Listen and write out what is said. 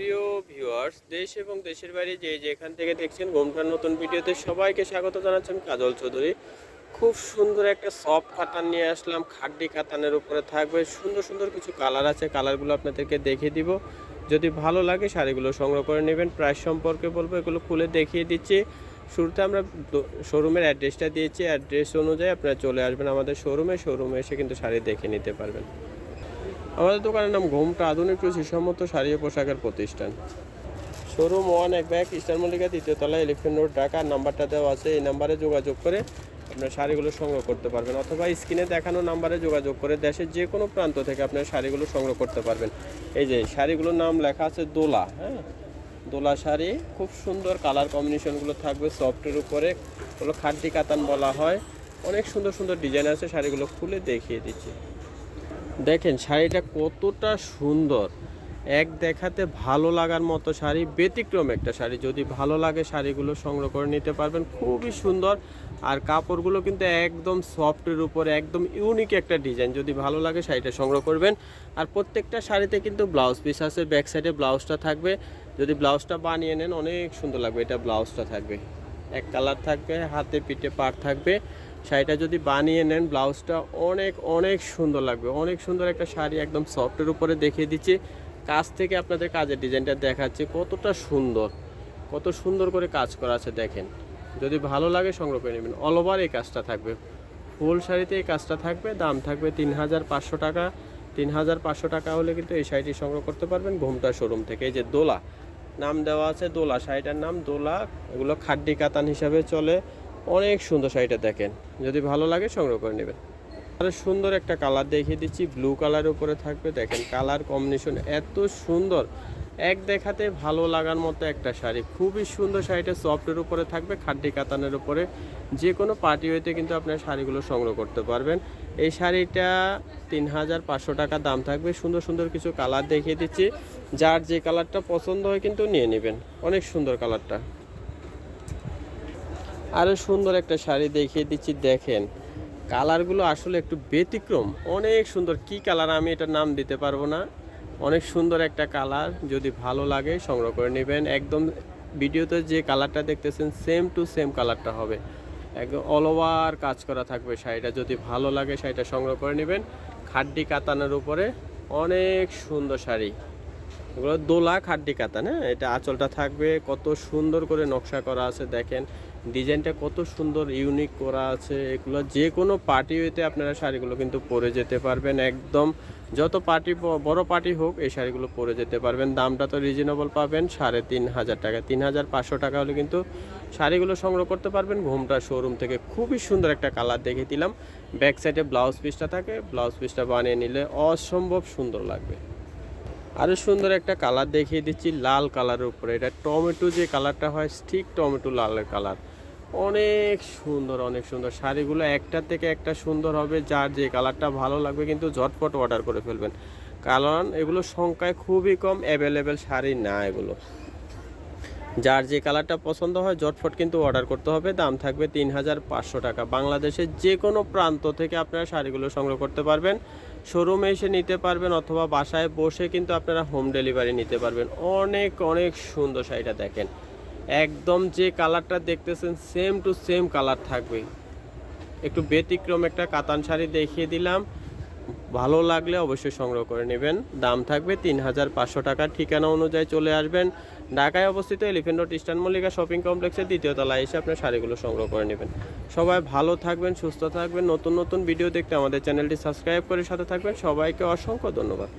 প্রিয় ভিউয়ার্স দেশ এবং দেশের বাইরে যে যেখান থেকে দেখছেন গোমটার নতুন ভিডিওতে সবাইকে স্বাগত জানাচ্ছি আমি কাজল চৌধুরী। খুব সুন্দর একটা সফট কাতান নিয়ে আসলাম খাড্ডি কাতানের উপরে থাকবে। সুন্দর সুন্দর কিছু কালার আছে কালারগুলো আপনাদেরকে দেখিয়ে দিব। যদি ভালো লাগে শাড়িগুলো সংগ্রহ করে নেবেন। প্রাইস সম্পর্কে বলব, এগুলো খুলে দেখিয়ে দিচ্ছি। শুরুতে আমরা শোরুমের অ্যাড্রেসটা দিয়েছি। অ্যাড্রেস অনুযায়ী আপনারা চলে আসবেন আমাদের শোরুমে শোরুমে এসে কিন্তু শাড়ি দেখে নিতে পারবেন। আমাদের দোকানের নাম ঘুমটা আধুনিক সুসম্মত শাড়ি পোশাকের প্রতিষ্ঠান। শোরুম ওয়ান এক ব্যাগ ইস্টার মল্লিকা দ্বিতীয় তলা এলিফেন্ট রোড ঢাকা। নাম্বারটা দেওয়া আছে, এই নাম্বারে যোগাযোগ করে আপনার শাড়িগুলো সংগ্রহ করতে পারবেন অথবা স্ক্রিনে দেখানো নাম্বারে যোগাযোগ করে দেশের যে কোনো প্রান্ত থেকে আপনার শাড়িগুলো সংগ্রহ করতে পারবেন। এই যে শাড়িগুলোর নাম লেখা আছে দোলা হ্যাঁ? দোলা শাড়ি, খুব সুন্দর কালার কম্বিনেশনগুলো থাকবে সফটের উপরে। ওগুলো খাদ্যি কাতান বলা হয়। অনেক সুন্দর সুন্দর ডিজাইন আছে, শাড়িগুলো খুলে দেখিয়ে দিচ্ছি। দেখেন, শাড়িটা কতটা সুন্দর। এক দেখাতে ভালো লাগার মতো শাড়ি, ব্যতিক্রম একটা শাড়ি। যদি ভালো লাগে শাড়িগুলো সংগ্রহ করে নিতে পারবেন, খুবই সুন্দর। আর কাপড়গুলো কিন্তু একদম সফটের উপরে, একদম ইউনিক একটা ডিজাইন। যদি ভালো লাগে শাড়িটা সংগ্রহ করবেন। আর প্রত্যেকটা শাড়িতে কিন্তু ব্লাউজ পিস আছে, ব্যাক সাইডে ব্লাউজটা থাকবে। যদি ব্লাউজটা বানিয়ে নেন, অনেক সুন্দর লাগবে, এটা ব্লাউজটা থাকবে। এক কালার থাকবে, হাতে পিঠে পাট থাকবে। শাড়িটা যদি বানিয়ে নেন, ব্লাউজটা অনেক অনেক সুন্দর লাগবে। অনেক সুন্দর একটা শাড়ি একদম সফটের উপরে দেখিয়ে দিচ্ছি। কাজ থেকে আপনাদের কাজের ডিজাইনটা দেখাচ্ছি, কতটা সুন্দর, কত সুন্দর করে কাজ করা আছে দেখেন। যদি ভালো লাগে সংগ্রহ করে নেবেন। অল ওভার এই কাজটা থাকবে। ফুল শাড়িতে এই কাজটা থাকবে, দাম থাকবে তিন হাজার পাঁচশো টাকা। তিন হাজার পাঁচশো টাকা হলে কিন্তু এই শাড়িটি সংগ্রহ করতে পারবেন ঘুমটা শোরুম থেকে। এই যে দোলা, নাম দেওয়া আছে দোলা। শাড়িটার নাম দোলা। এগুলো খাড্ডি কাতান হিসাবে চলে। অনেক সুন্দর শাড়িটা দেখেন। যদি ভালো লাগে সংগ্রহ করে নেবেন। আর সুন্দর একটা কালার দেখিয়ে দিচ্ছি ব্লু কালারের উপরে থাকবে। দেখেন কালার কম্বিনেশন এত সুন্দর। এক দেখাতে ভালো লাগার মতো একটা শাড়ি। খুবই সুন্দর শাড়িটা সফটের উপরে থাকবে খাড্ডি কাতানের উপরে। যে কোনো পার্টি হইতে কিন্তু আপনার শাড়িগুলো সংগ্রহ করতে পারবেন। এই শাড়িটা তিন হাজার পাঁচশো টাকা দাম থাকবে। সুন্দর সুন্দর কিছু কালার দেখিয়ে দিচ্ছি। যার যে কালারটা পছন্দ হয় কিন্তু নিয়ে নেবেন। অনেক সুন্দর কালারটা। আরও সুন্দর একটা শাড়ি দেখিয়ে দিচ্ছি, দেখেন। কালারগুলো আসলে একটু ব্যতিক্রম। অনেক সুন্দর। কি কালার আমি এটার নাম দিতে পারব না। অনেক সুন্দর একটা কালার। যদি ভালো লাগে সংগ্রহ করে নেবেন। একদম ভিডিওতে যে কালারটা দেখতেছেন সেম টু সেম কালারটা হবে। একদম অল ওভার কাজ করা থাকবে শাড়িটা। যদি ভালো লাগে শাড়িটা সংগ্রহ করে নেবেন। খাড্ডি কাতানের উপরে অনেক সুন্দর শাড়ি। এগুলো দোলা খাড্ডি কাতান হ্যাঁ এটা আঁচলটা থাকবে, কত সুন্দর করে নকশা করা আছে, দেখেন। ডিজাইনটা কত সুন্দর, ইউনিক করা আছে। এগুলো যে কোনো পার্টি হইতে আপনারা শাড়িগুলো কিন্তু পরে যেতে পারবেন। একদম যত পার্টি বড় পার্টি হোক, এই শাড়িগুলো পরে যেতে পারবেন। দামটা তো রিজনেবল পাবেন, সাড়ে তিন হাজার টাকা। তিন হাজার পাঁচশো টাকা হলে কিন্তু শাড়িগুলো সংগ্রহ করতে পারবেন। ঘুমটা শোরুম থেকে খুবই সুন্দর একটা কালার দেখে দিলাম। ব্যাক সাইডে ব্লাউজ পিসটা থাকে, ব্লাউজ পিসটা বানিয়ে নিলে অসম্ভব সুন্দর লাগবে। আরও সুন্দর একটা কালার দেখিয়ে দিচ্ছি, লাল কালারের উপরে। এটা টমেটো যে কালারটা হয়, ঠিক টমেটো লালের কালার। অনেক সুন্দর অনেক সুন্দর। শাড়িগুলো একটা থেকে একটা সুন্দর হবে, যার যে কালারটা ভালো লাগবে কিন্তু ঝটপট অর্ডার করে ফেলবেন। কারণ এগুলো সংখ্যায় খুবই কম অ্যাভেলেবেল শাড়ি না এগুলো। যার যে কালারটা পছন্দ হয় জটফট কিন্তু অর্ডার করতে হবে। দাম থাকবে তিন হাজার পাঁচশো টাকা। বাংলাদেশের যে কোনো প্রান্ত থেকে আপনারা শাড়িগুলো সংগ্রহ করতে পারবেন। শোরুমে এসে নিতে পারবেন অথবা বাসায় বসে কিন্তু আপনারা হোম ডেলিভারি নিতে পারবেন। অনেক অনেক সুন্দর শাড়িটা দেখেন। একদম যে কালারটা দেখতেছেন সেম টু সেম কালার থাকবে। একটু ব্যতিক্রম একটা কাতান শাড়ি দেখিয়ে দিলাম। ভালো লাগলে অবশ্যই সংগ্রহ করে নেবেন। দাম থাকবে তিন হাজার পাঁচশো টাকার ঠিকানা অনুযায়ী চলে আসবেন। ঢাকায় অবস্থিত Elephant Road Eastern Mallika shopping কমপ্লেক্সের দ্বিতীয় তলায় এসে আপনার শাড়িগুলো সংগ্রহ করে নেবেন। সবাই ভালো থাকবেন, সুস্থ থাকবেন। নতুন নতুন ভিডিও দেখতে আমাদের চ্যানেলটি সাবস্ক্রাইব করে সাথে থাকবেন। সবাইকে অসংখ্য ধন্যবাদ।